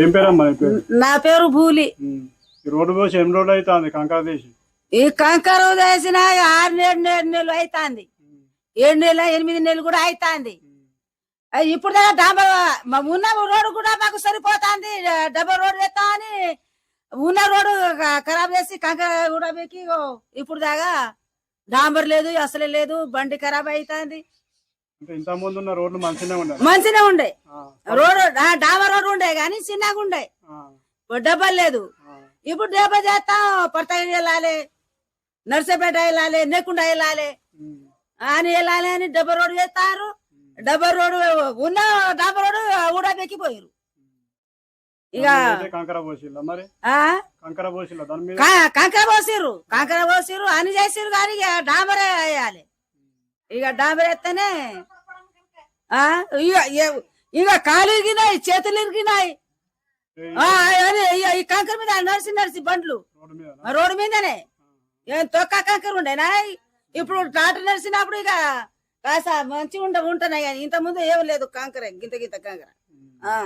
ఏం పేరమ్మా నీ పేరు? నా పేరు భూలి. రోడ్డు పోసి ఎన్ని రోజులు అవుతుంది కంకర తీసి? ఈ కంకర వేసిన ఆరు నెలలు ఏడు నెలలు అవుతుంది. ఏడు నెలలు ఎనిమిది నెలలు కూడా అవుతుంది. ఇప్పుడు దాకా డాబా మా ఉన్న రోడ్డు కూడా మాకు సరిపోతుంది. డబల్ రోడ్ వేస్తామని ఉన్న రోడ్డు ఖరాబ్ చేసి కంకర కూడా ఇప్పుడు దాకా డాంబర్ లేదు అసలే లేదు బండి ఖరాబ్ అవుతుంది. ఉన్న రోడ్లు ఉండాలి మంచిగా ఉండే ఆ, రోడ్డు డా- డాంబర్ రోడ్డు ఉండే కానీ చిన్నగా ఉండే. ఆ, డబ్బల్ లేదు. ఇప్పుడు డబ్బా చేస్తాం పర్తగిరి వెళ్ళాలి. నర్సపేట వెళ్ళాలి నెక్కుండా వెళ్ళాలి. అని వెళ్ళాలి అని డబ్బర్ రోడ్డు చేస్తారు. డబ్బర్ రోడ్డు ఉన్న డబ్బర్ రోడ్డు కూడా పెక్కిపోయారు ఇక కంకర ఆ? కంకర పోసిర్రు. అని చేసిర్రు కానీ డాంబరే వేయాలి. ఇక డాంబర్ వేస్తేనే ఆ? ఇక కాలు ఇరిగినాయి చేతులు ఇరిగినాయి. ఈ కంకర మీద నడిచి నడిచి బండ్లు. రోడ్డు మీదనే. ఏం తొక్క కంకర ఉండేనా ఇప్పుడు టాటర్ నడిచినప్పుడు ఇక కాస్త మంచిగా ఉండ ఉంటున్నాయి కానీ ఇంత ముందు ఏం లేదు కంకర గింత గింత కంకర. ఆ.